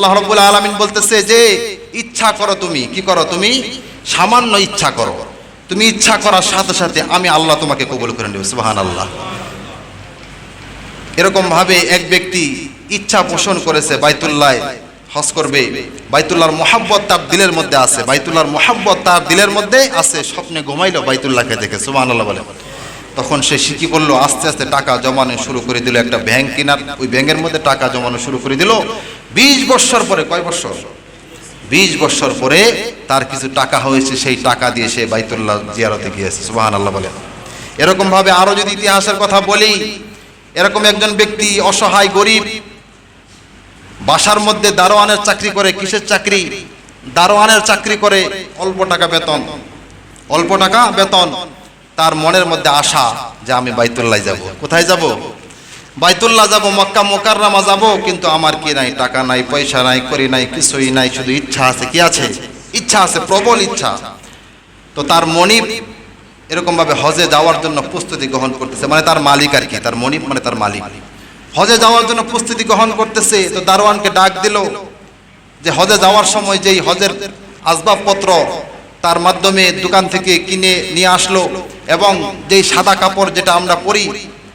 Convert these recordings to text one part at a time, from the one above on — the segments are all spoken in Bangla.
আল্লাহ রব্বুল আলমিন বলতেছে যে, ইচ্ছা করো তুমি, কি করো তুমি? সামান্য ইচ্ছা করো। তুমি ইচ্ছা করার সাথে সাথে আমি আল্লাহ তোমাকে কবুল করে নেব সুবাহান আল্লাহ এরকম ভাবে এক ব্যক্তি ইচ্ছা পোষণ করেছে বাইতুল্লাহ হজ করবে। বাইতুল্লাহর মোহাব্বত তার দিলের মধ্যে আছে। বাইতুল্লাহর মোহাব্বত তার দিলের মধ্যে আছে। স্বপ্নে ঘুমাইলো বাইতুল্লাহকে দেখে সুবাহ আল্লাহ বলে। তখন সে শিখি করল আস্তে আস্তে টাকা জমানো শুরু করে দিল। একটা ব্যাংক কেনার, ওই ব্যাংকের মধ্যে টাকা জমানো শুরু করে দিল। বিশ বৎসর পরে, কয় বৎসর? বিশ বৎসর পরে তার কিছু টাকা হয়েছে, সেই টাকা দিয়ে সে বাইতুল্লাহ জিয়ারতে গিয়েছে সুবাহান আল্লাহ বলে। এরকম ভাবে আরও যদি ইতিহাসের কথা বলি, এরকম একজন ব্যক্তি অসহায় গরিব, বাসার মধ্যে দারোয়ানের চাকরি করে, কিসের চাকরি? দারোয়ানের চাকরি করে অল্প টাকা বেতন, অল্প টাকা বেতন, তার মনের মধ্যে আশা যে আমি বাইতুল্লাহ যাব। কোথায় যাব? বাইতুল্লাহ যাব, মক্কা মোকাররামা যাব, কিন্তু আমার কি নাই, টাকা নাই, পয়সা নাই, করি নাই, কিছুই নাই, শুধু ইচ্ছা আছে, কি আছে? ইচ্ছা আছে, প্রবল ইচ্ছা। তো তার মনিব এরকম ভাবে হজে যাওয়ার জন্য প্রস্তুতি গ্রহণ করতেছে মানে তার মালিক আর কি, তার মনিব মানে তার মালিক। হজে যাওয়ার জন্য প্রস্তুতি গ্রহণ করতেছে, তো দারোয়ানকে ডাক দিল যে হজে যাওয়ার সময় যেই হজের আসবাবপত্র তার মাধ্যমে দোকান থেকে কিনে নিয়ে আসলো, এবং যেই সাদা কাপড় যেটা আমরা পরি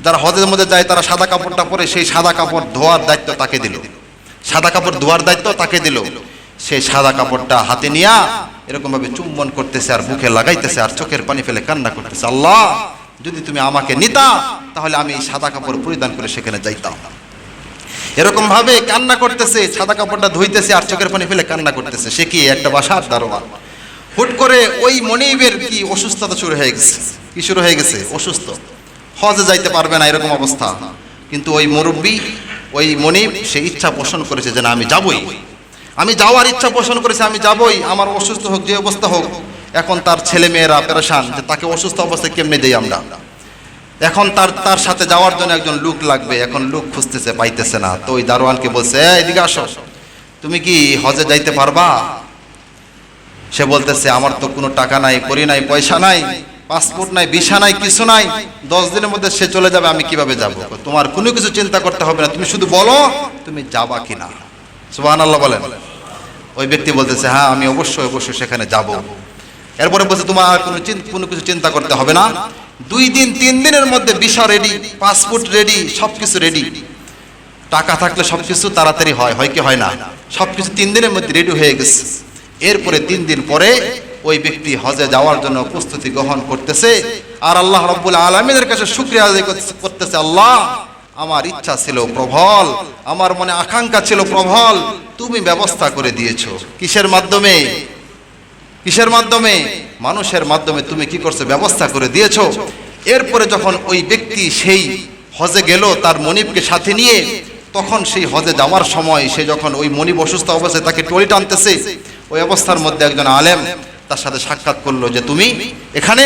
যারা হজের মধ্যে যায়, তারা সাদা কাপড়টা পরে সেই সাদা কাপড় ধোয়ার দায়িত্ব তাকে দিল। সাদা কাপড় ধোয়ার দায়িত্ব তাকে দিল। সেই সাদা কাপড়টা হাতে নিয়া এরকম ভাবে চুম্বন করতেছে আর মুখে লাগাইতেছে আর চোখের পানি ফেলে কান্না করতেছে। আল্লাহ, যদি তুমি আমাকে নিতা, তাহলে আমি এই সাদা কাপড় পরিধান করে সেখানে যাইতাম। এরকম ভাবে কান্না করতেছে, সাদা কাপড়টা ধুইতেছে আর চোখের পানি ফেলে কান্না করতেছে। সে কি একটা বাসার দারোয়ান? হুট করে ওই মনিবের কি অসুস্থতা শুরু হয়ে গেছে? কি শুরু হয়ে গেছে? অসুস্থ। হজে যাইতে পারবে না এরকম অবস্থা। কিন্তু ওই মুরব্বী ওই মনিব সে ইচ্ছা পোষণ করেছে যে না আমি যাবই। আমি যাওয়ার ইচ্ছা পোষণ করেছে আমি যাবই আমার অসুস্থ হোক যে অবস্থা হোক এখন তার ছেলে মেয়েরা পেরেশান যে তাকে অসুস্থ অবস্থায় কেমনে দেই আমরা? এখন তার তার সাথে যাওয়ার জন্য একজন লোক লাগবে এখন লোক খুঁজতেছে পাইতেছে না। তো ওই দারোয়ানকে বলছে "এই, এদিকে আসো। তুমি কি হজে যাইতে পারবা? সে বলতেছে আমার তো কোনো টাকা নাই করি নাই পয়সা নাই। পাসপোর্ট নাই, ভিসা নাই, কিছু নাই, দশ দিনের মধ্যে সে চলে যাবে, আমি কীভাবে যাব? তোমার কোনো কিছু চিন্তা করতে হবে না, তুমি শুধু বলো, তুমি যাবা কিনা? সুবহান আল্লাহ বলেন। ওই ব্যক্তি বলতেছে হ্যাঁ আমি অবশ্যই অবশ্যই সেখানে যাব। এরপরে বলছে, তোমার কোনো কোনো কিছু চিন্তা করতে হবে না। দুই দিন, তিন দিনের মধ্যে ভিসা রেডি পাসপোর্ট রেডি সব কিছু রেডি টাকা থাকলে সব কিছু তাড়াতাড়ি হয় হয় কি হয় না? সব কিছু তিন দিনের মধ্যে রেডি হয়ে গেছে। এরপরে তিন দিন পরে ওই ব্যক্তি হজে যাওয়ার জন্য প্রস্তুতি গ্রহণ করতেছে আর আল্লাহ রব্বুল আলমীদের কাছে শুক্রিয়া আদায় করতেছে, আল্লাহ, আমার ইচ্ছা ছিল প্রবল, আমার মনে আকাঙ্ক্ষা ছিল প্রবল, তুমি ব্যবস্থা করে দিয়েছ। কিসের মাধ্যমে? কিসের মাধ্যমে? মানুষের মাধ্যমে তুমি কি করছ? ব্যবস্থা করে দিয়েছ। এরপরে যখন ওই ব্যক্তি সেই হজে গেল, তার মনিবকে সাথে নিয়ে, তখন সেই হজে যাওয়ার সময় সে যখন ওই মনিব অসুস্থ অবস্থায় তাকে টলি টানতেছে, ওই অবস্থার মধ্যে একজন আলেম তার সাথে সাক্ষাৎ করল যে তুমি এখানে?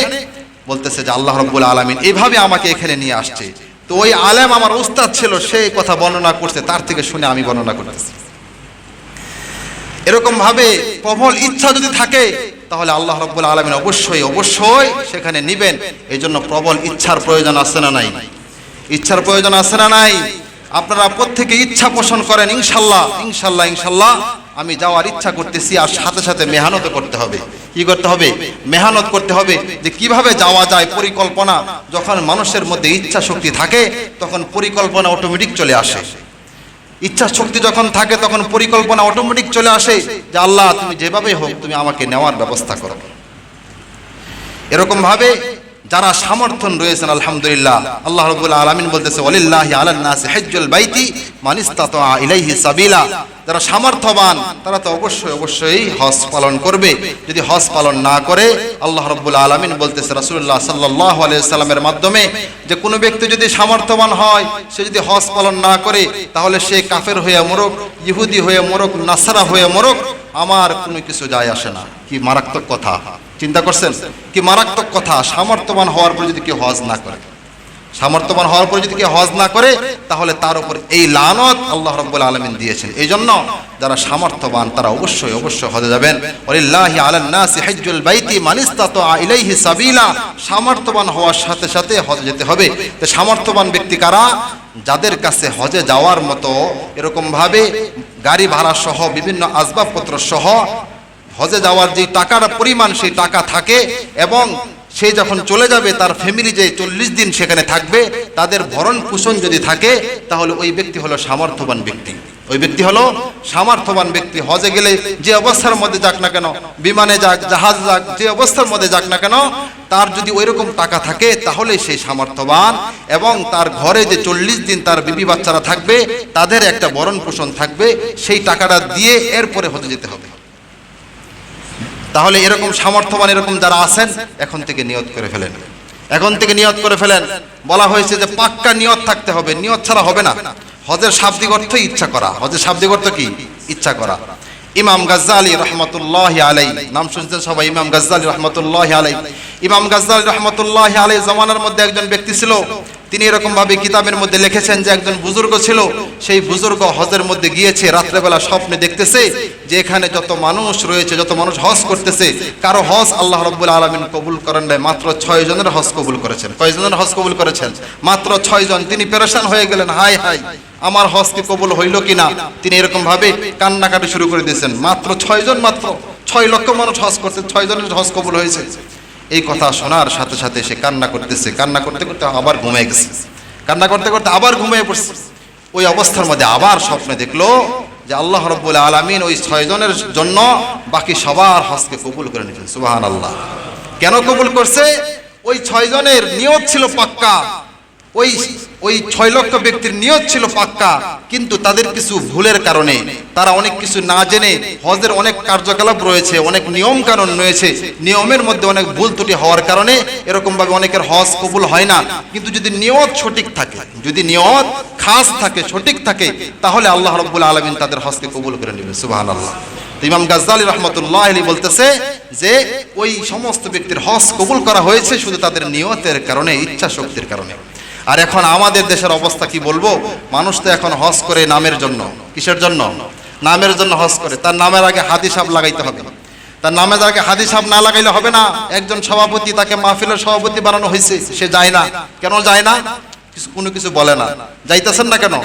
বলতেছে যে আল্লাহ রব্বুল আলমিন এইভাবে আমাকে এখানে নিয়ে আসছে। তো ওই আলেম আমার উস্তাদ ছিল সেই কথা বর্ণনা করছে, তার থেকে শুনে আমি বর্ণনা করতেছি। এরকম ভাবে প্রবল ইচ্ছা যদি থাকে, তাহলে আল্লাহ রব্বুল আলমিন অবশ্যই অবশ্যই সেখানে নিবেন। এই জন্য প্রবল ইচ্ছার প্রয়োজন আছে না নাই? ইচ্ছার প্রয়োজন আছে না নাই? আপনারা প্রত্যেকে ইচ্ছা পোষণ করেন, ইনশাল্লাহ ইনশাল্লাহ ইনশাল্লাহ। আমি যাওয়ার ইচ্ছা করতেছি আর সাথে সাথে মেহনত করতে হবে। কি করতে হবে? মেহনত করতে হবে যে কীভাবে যাওয়া যায় পরিকল্পনা। যখন মানুষের মধ্যে ইচ্ছা শক্তি থাকে, তখন পরিকল্পনা অটোমেটিক চলে আসে। ইচ্ছা শক্তি যখন থাকে, তখন পরিকল্পনা অটোমেটিক চলে আসে যে আল্লাহ, তুমি যেভাবে হোক, তুমি আমাকে নেওয়ার ব্যবস্থা করো। এরকম ভাবে যারা সমর্থন রয়েছেন, আলহামদুলিল্লাহ। আল্লাহ রাব্বুল আলামিন বলতেছে, ওয়ালিল্লাহি আলান নাসি হজ্জুল বাইতি মান ইসতাতা ইলাইহি সাবিলা। যারা সামর্থ্যবান, তারা তো অবশ্যই অবশ্যই হজ পালন করবে। যদি হজ পালন না করে, আল্লাহ রাব্বুল আলামিন বলতেছে, রাসূলুল্লাহ সাল্লাল্লাহু আলাইহি সাল্লামের মাধ্যমে যে কোনো ব্যক্তি যদি সামর্থ্যবান হয়, সে যদি হজ পালন না করে, তাহলে সে কাফের হয়ে মরক, ইহুদি হয়ে মরক, নাসারা হয়ে মরক, আমার কোনো কিছু যায় আসে না। কি মারাত্মক কথা। চিন্তা করছেন? কি মারাত্মক কথা, সামর্থ্যবান হওয়ার পর যদি কেউ হজ না করে। সামর্থ্যবান হওয়ার পর যদি কেউ হজ না করে, তাহলে তার উপর এই লানত আল্লাহ রব্বুল আলমিন দিয়েছেন। এই জন্য যারা সামর্থ্যবান, তারা অবশ্যই অবশ্যই হজে যাবেন। ওলিল্লাহি আলান নাসি হজ্জুল বাইতি মান ইসতাতা ইলাইহি সাবিলা। সামর্থ্যবান হওয়ার সাথে সাথে হজে যেতে হবে। তো সামর্থ্যবান ব্যক্তি কারা? যাদের কাছে হজে যাওয়ার মতো এরকমভাবে গাড়ি ভাড়া সহ বিভিন্ন আসবাবপত্র সহ হজে যাওয়ার যে টাকার পরিমাণ সেই টাকা থাকে এবং সে যখন চলে যাবে, তার ফ্যামিলি যে চল্লিশ দিন সেখানে থাকবে, তাদের ভরণ পোষণ যদি থাকে, তাহলে ওই ব্যক্তি হলো সামর্থ্যবান ব্যক্তি। ওই ব্যক্তি হলো সামর্থ্যবান ব্যক্তি। হজে গেলে যে অবস্থার মধ্যে যাক না কেন, বিমানে যাক, জাহাজ যাক, যে অবস্থার মধ্যে যাক না কেন, তার যদি ওই রকম টাকা থাকে, তাহলে সে সামর্থ্যবান এবং তার ঘরে যে চল্লিশ দিন তার বিবি বাচ্চারা থাকবে, তাদের একটা ভরণ পোষণ থাকবে, সেই টাকাটা দিয়ে এরপরে হজে যেতে হবে। তাহলে এরকম সামর্থ্যবান এরকম যারা আছেন, এখন থেকে নিয়ত করে ফেলেন। এখন থেকে নিয়ত করে ফেলেন। বলা হয়েছে যে পাক্কা নিয়ত থাকতে হবে, নিয়ত ছাড়া হবে না। হজের শাব্দিক অর্থ ইচ্ছা করা। হজের শাব্দিক অর্থ কি? ইচ্ছা করা। ইমাম গাজ্জালি রহমতুল্লাহ আলাই নাম শুনছেন সবাই? ইমাম গাজ্জালি রহমতুল্লাহ আলাই ইমাম গাজ্জালি রহমতুল্লাহ আলাই জমানার মধ্যে একজন ব্যক্তি ছিল তিনি এরকম ভাবে কিতাবের মধ্যে লিখেছেন যে একজন বুজুর্গ ছিল, সেই বুজুর্গ হজের মধ্যে গিয়েছে, রাত্রেবেলা স্বপ্নে দেখতেছে যে এখানে যত মানুষ রয়েছে, যত মানুষ হজ করতেছে, কারও হজ আল্লাহ রব্বুল আলমিন কবুল করেন নাই, মাত্র ছয় জনের হজ কবুল করেছেন। কয়জনের হজ কবুল করেছেন? মাত্র ছয় জন। তিনি পেরেশান হয়ে গেলেন হাই হাই আমার হজ কি কবুল হইল কিনা? তিনি এরকম ভাবে কান্নাকাটি শুরু করে দিয়েছেন, মাত্র ছয় জন মাত্র, ছয় লক্ষ মানুষ হজ করছে, ছয় জনের হজ কবুল হয়েছে। এই কথা শোনার সাথে সাথে সে কান্না করতেছে। কান্না করতে করতে আবার ঘুমিয়ে গেছে। কান্না করতে করতে আবার ঘুমিয়ে পড়ছে। ওই অবস্থার মধ্যে আবার স্বপ্নে দেখল যে আল্লাহ রব্বুল আলমিন ওই ছয়জনের জন্য বাকি সবার হজকে কবুল করে নিয়েছেন। সুবাহান আল্লাহ কেন কবুল করছে? ওই ছয়জনের নিয়ত ছিল পাক্কা। ওই ওই ছয় লক্ষ ব্যক্তির নিয়ত ছিল পাক্কা, কিন্তু তাদের কিছু ভুলের কারণে। তারা অনেক কিছু না জেনে হজের অনেক কার্যকলাপ রয়েছে, অনেক নিয়ম কানুন রয়েছে। নিয়মের মধ্যে অনেক ভুল ত্রুটি হওয়ার কারণে এরকম ভাবে অনেকের হজ কবুল হয় না। কিন্তু যদি নিয়ত সঠিক থাকে, যদি নিয়ত খাস থাকে, সঠিক থাকে, তাহলে আল্লাহ রব্বুল আলমিন তাদের হজকে কবুল করে নেবে সুবাহ আল্লাহ ইমাম গাজ্জালি রহমতুল্লাহ আলী বলতেছে যে, ওই সমস্ত ব্যক্তির হজ কবুল করা হয়েছে শুধু তাদের নিয়তের কারণে ইচ্ছা শক্তির কারণে। আর এখন আমাদের দেশের অবস্থা কি বলব? মানুষ তো এখন হজ করে নামের জন্য। কিসের জন্য? নামের জন্য হজ করে। তার নামের আগে হাদি সাপ লাগাইতে হবে। তার নামের আগে হাদি সাপ না লাগাইলে হবে না। একজন সভাপতি তাকে মাহফিলের সভাপতি বানানো হয়েছে। সে যায় না। কেন যায় না? কিছু কোনো কিছু বলে না। যাইতেছেন না কেন?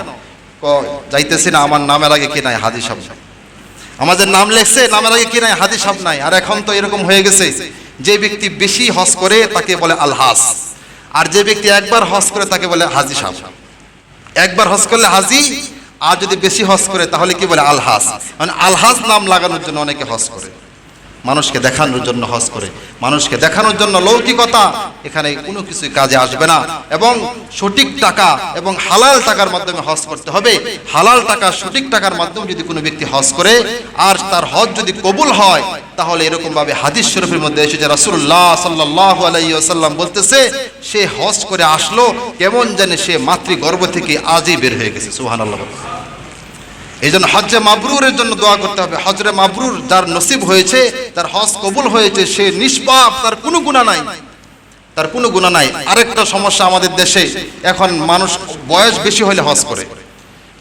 যাইতেছি না। আমার নামের আগে কি নাই হাদি সাপ? আমাদের নাম লেখছে, নামের আগে কি নাই? হাদি সাপ নাই। আর এখন তো এরকম হয়ে গেছে। যে ব্যক্তি বেশি হজ করে তাকে বলে আলহাস। আর যে ব্যক্তি একবার হজ করে তাকে বলে হাজি সাহ একবার হজ করলে হাজি, আর যদি বেশি হজ করে তাহলে কি বলে আলহাস মানে আলহাস নাম লাগানোর জন্য অনেকে হজ করে। মানুষকে দেখানোর জন্য হজ করে। মানুষকে দেখানোর জন্য লৌকিকতা এখানে কোনো কিছুই কাজে আসবে না। এবং সঠিক টাকা এবং হালাল টাকার মাধ্যমে হজ করতে হবে। হালাল টাকা, সঠিক টাকার মাধ্যমে যদি কোনো ব্যক্তি হজ করে আর তার হজ যদি কবুল হয়, তাহলে এরকম ভাবে হাদিস শরীফের মধ্যে এসেছে, রাসূলুল্লাহ সাল্লাল্লাহু আলাইহি ওয়াসাল্লাম বলতেছে, সে হজ করে আসলো, কেমন জানে সে মাতৃগর্ভ থেকে আজই বের হয়ে গেছে। সুবহানাল্লাহ। এই জন্য হজ্জে মাবরুরের জন্য দোয়া করতে হবে। হজরে মাবরুর যার নসিব হয়েছে, তার হজ কবুল হয়েছে, সে নিষ্পাপ, তার কোনো গুণা নাই। তার কোনো গুণা নাই। আরেকটা সমস্যা আমাদের দেশে, এখন মানুষ বয়স বেশি হলে হজ করে।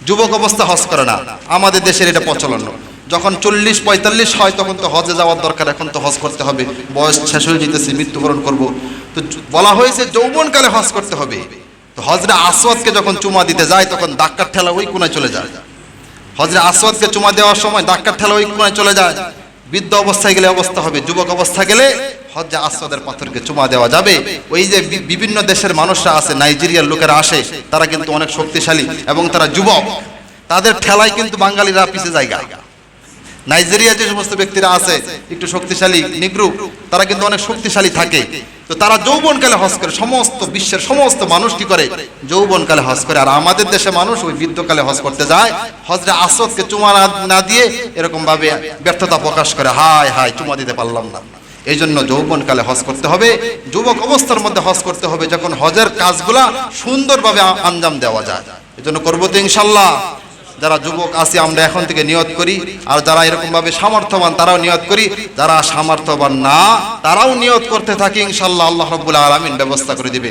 যুবক অবস্থা হজ করে না। আমাদের দেশের এটা প্রচলন। যখন চল্লিশ, পঁয়তাল্লিশ হয়, তখন তো হজে যাওয়ার দরকার, এখন তো হজ করতে হবে। বয়স শেষ হয়ে যেতেছে, মৃত্যুবরণ করব। তো বলা হয়েছে যৌবনকালে হজ করতে হবে। তো হজরে আসওয়াদকে যখন চুমা দিতে যায়, তখন ডাক্তার ঠেলা ওই কোনায় চলে যায়। হজরে আসওয়াদকে চুমা দেওয়ার সময় ডাক্তার ঠেলা ওই কোনায় চলে যায়। বৃদ্ধ অবস্থায় গেলে অবস্থা হবে, যুবক অবস্থা গেলে হজরে আসওয়াদের পাথরকে চুমা দেওয়া যাবে। ওই যে বিভিন্ন দেশের মানুষরা আছে, নাইজেরিয়ার লোকেরা আসে, তারা কিন্তু অনেক শক্তিশালী এবং তারা যুবক। তাদের ঠেলায় কিন্তু বাঙালিরা পিছিয়ে জায়গা। নাইজেরিয়া যে সমস্ত ব্যক্তিরা আছে, একটু শক্তিশালী, নিগ্রু, তারা কিন্তু অনেক শক্তিশালী থাকে। তো তারা যৌবনকালে হজ করে, সমস্ত বিশ্বের সমস্ত মানুষ কি করে? যৌবনকালে হজ করে। আর আমাদের দেশে মানুষ ওই বৃদ্ধকালে হজ করতে যায়, হজরে আসদকে চুমা না- দিয়ে এরকম ভাবে ব্যর্থতা প্রকাশ করে, হায় হায়, চুমা দিতে পারলাম না। এই জন্য যৌবনকালে হজ করতে হবে। যুবক অবস্থার মধ্যে হজ করতে হবে, যখন হজের কাজগুলা সুন্দরভাবে আঞ্জাম দেওয়া যায়। এই জন্য করব তো ইনশাল্লাহ। যারা যুবক আছে, আমরা এখন থেকে নিয়ত করি। আর যারা এরকম ভাবে সামর্থ্যবান, তারাও নিয়ত করি। যারা সামর্থ্যবান না, তারাও নিয়ত করতে থাকি, ইনশাল্লাহ আল্লাহ রব্বুল আলমিন ব্যবস্থা করে দিবে।